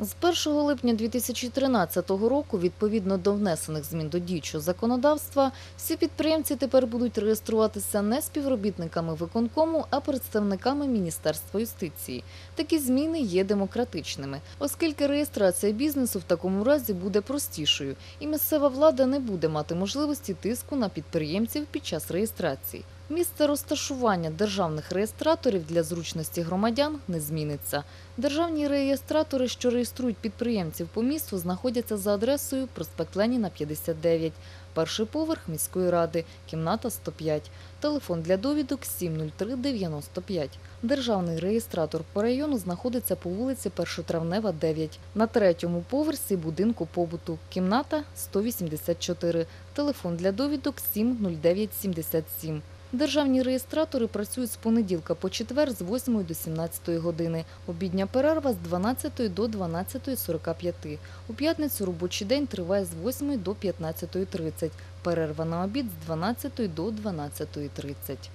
З 1 липня 2013 року, відповідно до внесених змін до діючого законодавства, всі підприємці тепер будуть реєструватися не співробітниками виконкому, а представниками Міністерства юстиції. Такі зміни є демократичними, оскільки реєстрація бізнесу в такому разі буде простішою, і місцева влада не буде мати можливості тиску на підприємців під час реєстрації. Місце розташування державних реєстраторів для зручності громадян не зміниться. Державні реєстратори, що реєструють підприємців по місту, знаходяться за адресою проспект Леніна 59, перший поверх міської ради, кімната 105. Телефон для довідок 703 95. Державний реєстратор по району знаходиться по вулиці Першотравнева, 9. На третьому поверсі будинку побуту. Кімната 184. Телефон для довідок 70977. Державні реєстратори працюють з понеділка по четвер з 8 до 17 години. Обідня перерва з 12 до 12.45. У п'ятницю робочий день триває з 8 до 15.30. Перерва на обід з 12 до 12.30.